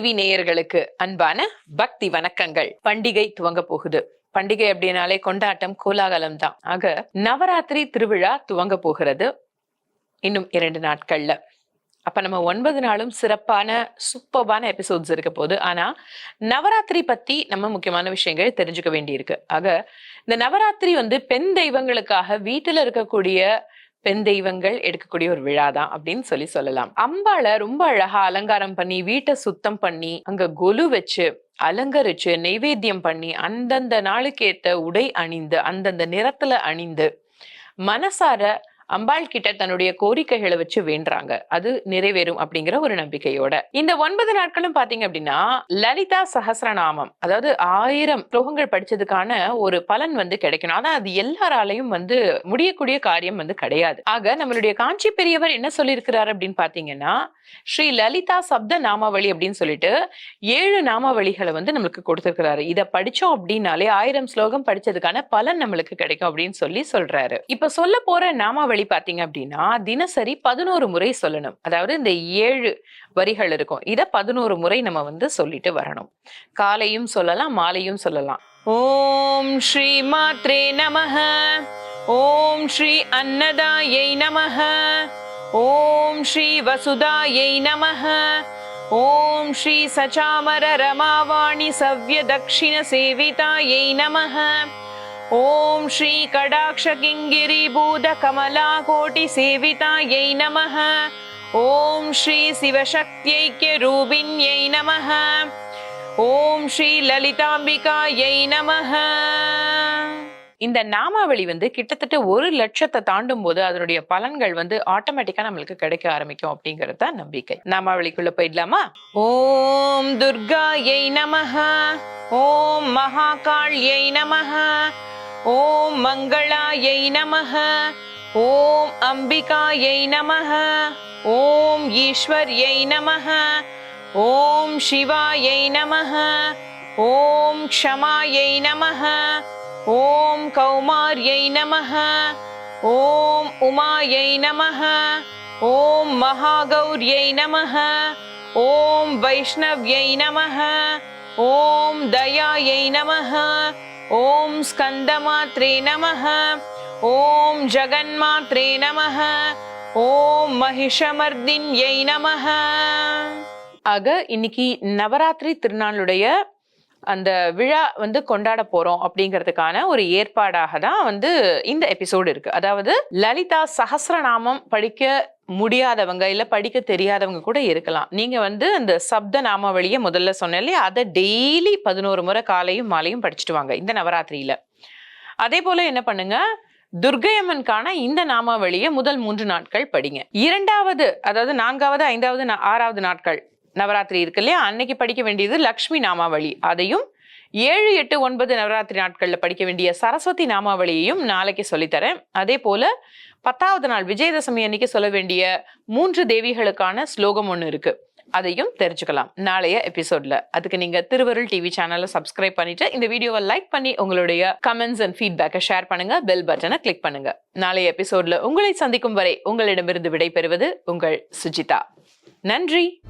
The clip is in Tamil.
டிவி நேயர்களுக்கு அன்பான பக்தி வணக்கங்கள். பண்டிகை துவங்க போகுது. பண்டிகை அப்படின்னாலே கொண்டாட்டம் கோலாகலம் தான். ஆக நவராத்திரி திருவிழா துவங்க போகிறது இன்னும் இரண்டு நாட்கள்ல. அப்ப நம்ம ஒன்பது நாளும் சிறப்பான சூப்பர்பான எபிசோட்ஸ் இருக்க போகுது. ஆனா நவராத்திரி பத்தி நம்ம முக்கியமான விஷயங்கள் தெரிஞ்சுக்க வேண்டியிருக்கு. ஆக இந்த நவராத்திரி வந்து பெண் தெய்வங்களுக்காக வீட்டுல இருக்கக்கூடிய பெண் தெய்வங்கள் எடுக்கக்கூடிய ஒரு விழா தான் அப்படின்னு சொல்லி சொல்லலாம். அம்பாளை ரொம்ப அழகா அலங்காரம் பண்ணி வீட்டை சுத்தம் பண்ணி அங்க கொலு வச்சு அலங்கரிச்சு நைவேத்தியம் பண்ணி அந்தந்த நாளுக்கேத்த உடை அணிந்து அந்தந்த நிறத்துல அணிந்து மனசார அம்பாள் கிட்ட தன்னுடைய கோரிக்கைகளை வச்சு வேண்டுறாங்க. அது நிறைவேறும் அப்படிங்கிற ஒரு நம்பிக்கையோட. இந்த ஒன்பது நாட்களும் பாத்தீங்க அப்படின்னா லலிதா சஹஸ்ரநாமம் அதாவது ஆயிரம் ஸ்லோகங்கள் படிச்சதுக்கான ஒரு பலன் வந்து கிடைக்கணும். ஆனா அது எல்லாராலையும் வந்து முடியக்கூடிய காரியம் வந்து கிடையாது. ஆக நம்மளுடைய காஞ்சி பெரியவர் என்ன சொல்லியிருக்கிறார் அப்படின்னு பாத்தீங்கன்னா ஸ்ரீ லலிதா சப்த நாமாவளி அப்படின்னு சொல்லிட்டு ஏழு நாமாவளிகளை வந்து நம்மளுக்கு கொடுத்திருக்கிறாரு. இதை படிச்சோம் அப்படின்னாலே ஆயிரம் ஸ்லோகம் படிச்சதுக்கான பலன் நம்மளுக்கு கிடைக்கும் அப்படின்னு சொல்லி சொல்றாரு. இப்ப சொல்ல போற நாமாவளி பாத்தீங்க அப்படின்னா தினசரி பதினோரு முறை சொல்லணும். அதாவது இந்த ஏழு வரிகள் இருக்கும். இத பதினோரு முறை நம்ம வந்து சொல்லிட்டு வரணும். காலையும் சொல்லலாம் மாலையும் சொல்லலாம். ஓம் ஸ்ரீ மாத்ரே நமக ஓம் ஸ்ரீ அன்னதாயை நமக ஓம் ஸ்ரீ வசுதாயை நமக ஓம் ஸ்ரீ சச்சாமர ரமாவாணி சவ்ய தக்ஷிண சேவிதாயை நமக ॐ श्री कडाक्षकिङ्गिरीभूतकमलाकोटिसेवितायै नमः ॐ श्री शिवशक्त्यैक्यरूपिण्यै नमः ஓம் ஸ்ரீ லலிதாம்பிகாயை நமஹ இந்த நாமாவளி வந்து கிட்டத்தட்ட ஒரு லட்சத்தை தாண்டும் போது அதனுடைய பலன்கள் வந்து ஆட்டோமேட்டிக்கா நம்மளுக்கு கிடைக்க ஆரம்பிக்கும் அப்படிங்கிறது தான் நம்பிக்கை நாமாவளிக்குள்ள போயிடலாமா ஓம் துர்காயை நமஹ ஓம் மகாகாள்யை நமஹ ॐ मङ्गलायै नमः ॐ अम्बिकायै नमः ॐ ईश्वर्यै नमः ॐ शिवायै नमः ॐ क्षमायै नमः ॐ कौमार्यै नमः ॐ उमायै नमः ॐ महागौर्यै नमः ॐ वैष्णव्यै नमः ॐ दयायै नमः ஓம் ஸ்கந்தமாத்ரே நம ஓம் ஜகன்மாத்ரே நம ஓம் மகிஷமர்தின்யை நமஹ. ஆக இன்னைக்கு நவராத்திரி திருநாளுடைய அந்த விழா வந்து கொண்டாட போறோம் அப்படிங்கிறதுக்கான ஒரு ஏற்பாடாக தான் வந்து இந்த எபிசோடு இருக்கு. அதாவது லலிதா சஹஸ்ரநாமம் படிக்க முடியாதவங்க இல்லை படிக்க தெரியாதவங்க கூட இருக்கலாம். நீங்கள் வந்து அந்த சப்த நாமாவளியை முதல்ல சொன்னேன் இல்லையா? அதை டெய்லி பதினோரு முறை காலையும் மாலையும் படிச்சுட்டு வாங்க இந்த நவராத்திரியில். அதே போல் என்ன பண்ணுங்க? துர்கையம்மனுக்கான இந்த நாமாவளியை முதல் மூன்று நாட்கள் படிங்க. இரண்டாவது அதாவது நான்காவது ஐந்தாவது ஆறாவது நாட்கள் நவராத்திரி இருக்கு இல்லையா? அன்னைக்கு படிக்க வேண்டியது லக்ஷ்மி நாமாவளி அதையும் ஏழு எட்டு ஒன்பது நவராத்திரி நாட்களில் படிக்க வேண்டிய சரஸ்வதி நாமாவளியையும் நாளைக்கு சொல்லித்தரேன். அதே போல பத்தாவது நாள் விஜயதசமி அன்னைக்கு சொல்ல வேண்டிய மூன்று தேவிகளுக்கான ஸ்லோகம் ஒன்று இருக்கு. அதையும் தெரிஞ்சுக்கலாம். நாளைய எபிசோட்ல. அதுக்கு நீங்க திருவருள் டிவி சேனலை சப்ஸ்கிரைப் பண்ணிட்டு இந்த வீடியோவை லைக் பண்ணி உங்களுடைய கமெண்ட்ஸ் அண்ட் ஃபீட்பேக்கை ஷேர் பண்ணுங்க. பெல் பட்டனை கிளிக் பண்ணுங்க. நாளைய எபிசோட்ல உங்களை சந்திக்கும் வரை உங்களிடமிருந்து விடைபெறுவது உங்கள் சுஜிதா. நன்றி!